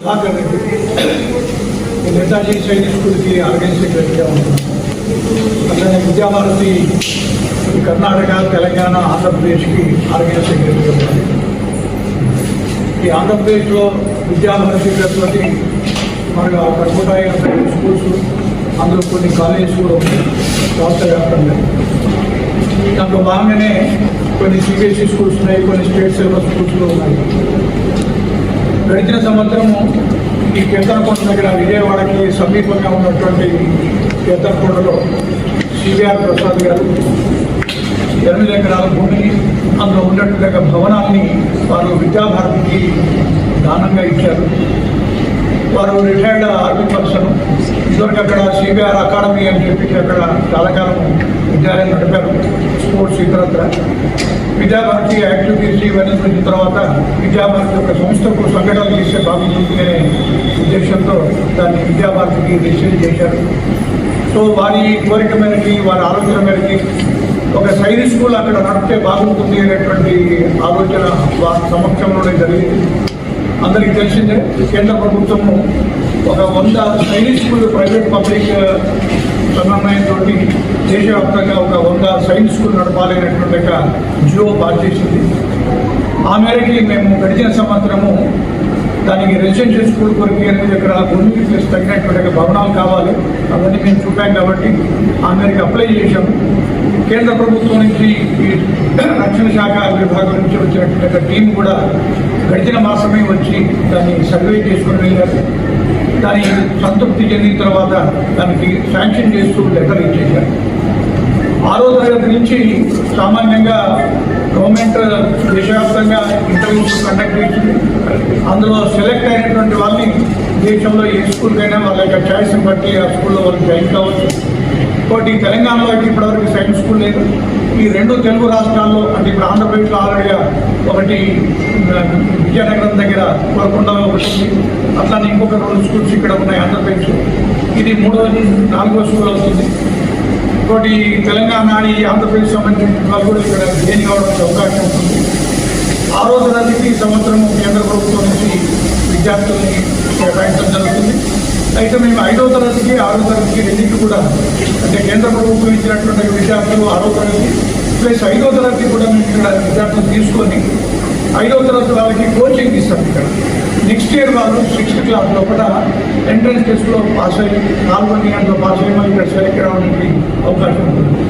సుధాకర్ రెడ్డి ఈ నేతాజీ సైనిక్ స్కూల్కి ఆర్గనైజ్ సెక్రటరీగా ఉంటున్నాను అట్లనే విద్యాభారతి ఈ కర్ణాటక తెలంగాణ ఆంధ్రప్రదేశ్కి ఆర్గనైజ్ సెక్రటరీగా ఉన్నాను ఈ ఆంధ్రప్రదేశ్లో విద్యాభారతి పేరుతోటి మనకు అక్కడ నూట ఇరవై ఐదు స్కూల్స్ అందులో కొన్ని కాలేజెస్ కూడా ఉన్నాయి. రాష్ట్ర వ్యాప్తంగా. దాంట్లో భాగంగానే కొన్ని సిబిఎస్ఈ స్కూల్స్ ఉన్నాయి కొన్ని స్టేట్ సిలబస్ స్కూల్స్ కూడా ఉన్నాయి. గడిచిన సంవత్సరము ఈ కేతనకొండ దగ్గర విజయవాడకి సమీపంగా ఉన్నటువంటి కేతనకొండలో సివిఆర్ ప్రసాద్ గారు ఎనిమిది ఎకరాల భూమిని అందులో ఉన్నటువంటి భవనాన్ని వారు విద్యాభారతికి దానంగా ఇచ్చారు. వారు రిటైర్డ్ ఆర్మీ పర్సన్ ఇదివరకు అక్కడ సిబిఆర్ అకాడమీ అని చెప్పేసి అక్కడ చాలా కాలం విద్యాలయం నడిపారు. స్పోర్ట్స్ ఇతరత్ర. విద్యాభారతి యాక్టివిటీస్ ఇవన్నీ చూసిన తర్వాత విద్యాభారతి యొక్క సంస్థకు సంఘటనలు చేస్తే బాగుంటుంది అనే ఉద్దేశంతో దాన్ని విద్యాభారతికి రిజిస్టర్ చేశారు. సో వారి కోరిక మేరకి వారి ఆలోచన మేరకి ఒక సైనిక్ స్కూల్ అక్కడ నడిపితే బాగుంటుంది అనేటువంటి ఆలోచన వారి సమక్షంలోనే జరిగింది. అందరికీ తెలిసిందే కేంద్ర ప్రభుత్వము ఒక వంద సైనిక్ స్కూల్ ప్రైవేట్ పబ్లిక్ సమన్వయంతో దేశవ్యాప్తంగా ఒక వంద సైన్స్ స్కూల్ నడపాలి అనేటువంటి ఒక జియో బాధ్యసింది చేసింది. ఆ మేరకి మేము గడిచిన సంవత్సరము దానికి రెసిడెన్షియల్ స్కూల్ కొరకు ఎనిమిది ఎకరాల భూమికి ప్లస్ తగినటువంటి భవనాలు కావాలి. అవన్నీ మేము చూపాం కాబట్టి ఆ మేరకు అప్లై చేశాము కేంద్ర ప్రభుత్వం నుంచి ఈ రక్షణ శాఖ విభాగం నుంచి వచ్చినటువంటి టీం కూడా గడిచిన మాసమే వచ్చి దాన్ని సర్వే చేసుకుని వెళ్ళారు. దాని సంతృప్తి చెందిన తర్వాత దానికి శాంక్షన్ చేస్తూ లెటర్ ఇచ్చేశారు. ఆరో తరగతి నుంచి సామాన్యంగా గవర్నమెంట్ దేశవ్యాప్తంగా ఇంటర్వ్యూస్ కండక్ట్ చేసింది. అందులో సెలెక్ట్ అయినటువంటి వాళ్ళని దేశంలో ఏ స్కూల్కైనా వాళ్ళ యొక్క చాయిస్ని బట్టి ఆ స్కూల్లో వాళ్ళు జాయిన్ కావచ్చు. ఒకటి తెలంగాణలో అయితే ఇప్పటివరకు సైన్స్ స్కూల్ లేదు. ఈ రెండు తెలుగు రాష్ట్రాల్లో అంటే ఇప్పుడు ఆంధ్రప్రదేశ్లో ఆల్రెడీగా ఒకటి విజయనగరం దగ్గర కోరకొండలో ఒకటి ఉంది అట్లానే ఇంకొక రెండు స్కూల్స్ ఇక్కడ ఉన్నాయి ఆంధ్రప్రదేశ్ ఇది మూడవది నాలుగో స్కూల్ అవుతుంది. ఇంకోటి తెలంగాణ ఈ ఆంధ్రప్రదేశ్ సంబంధించిన వాళ్ళు కూడా ఇక్కడ గెయిన్ కావడానికి అవకాశం ఉంటుంది. ఆరో తరగతికి ఈ సంవత్సరం కేంద్ర ప్రభుత్వం నుంచి విద్యార్థుల్ని అయితే మేము ఐదో తరగతికి ఆరో తరగతికి రెండింటి కూడా అంటే కేంద్ర ప్రభుత్వం ఇచ్చినటువంటి విద్యార్థులు ఆరో తరగతి ప్లస్ ఐదో తరగతి కూడా మేము ఇక్కడ విద్యార్థులు తీసుకొని ఐదో తరగతి వాళ్ళకి కోచింగ్ ఇస్తాం ఇక్కడ. నెక్స్ట్ ఇయర్ వాళ్ళు సిక్స్త్ క్లాస్ లోపల ఎంట్రన్స్ టెస్ట్లో పాస్ అయ్యి నాలుగో గంటలో పాస్ అయ్యి మళ్ళీ ఇక్కడ సెలెక్ట్ అవడానికి అవకాశం ఉంటుంది.